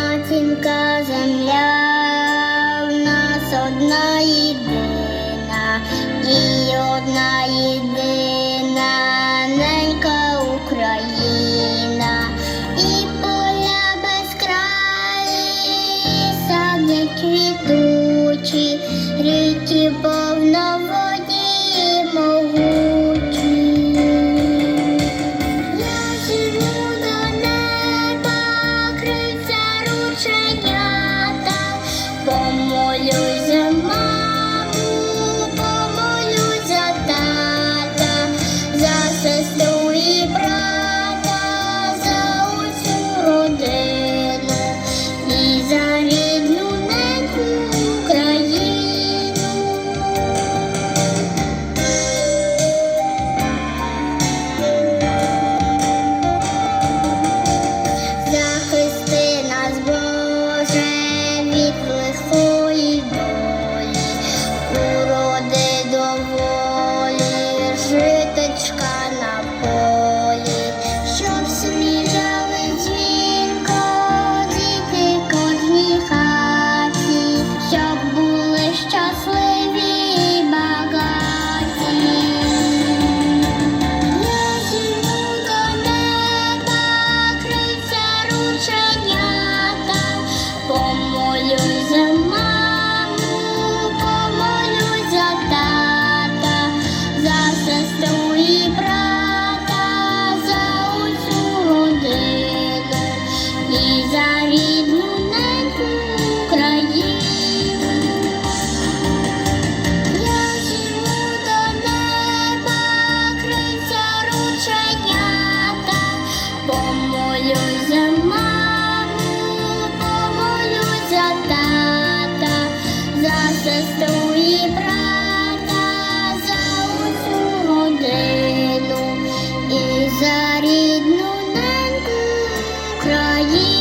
матінка земля, в нас одна єдина, і одна єдина ненька Україна, і поля безкраї, сади квітучі, ріки. shit. ही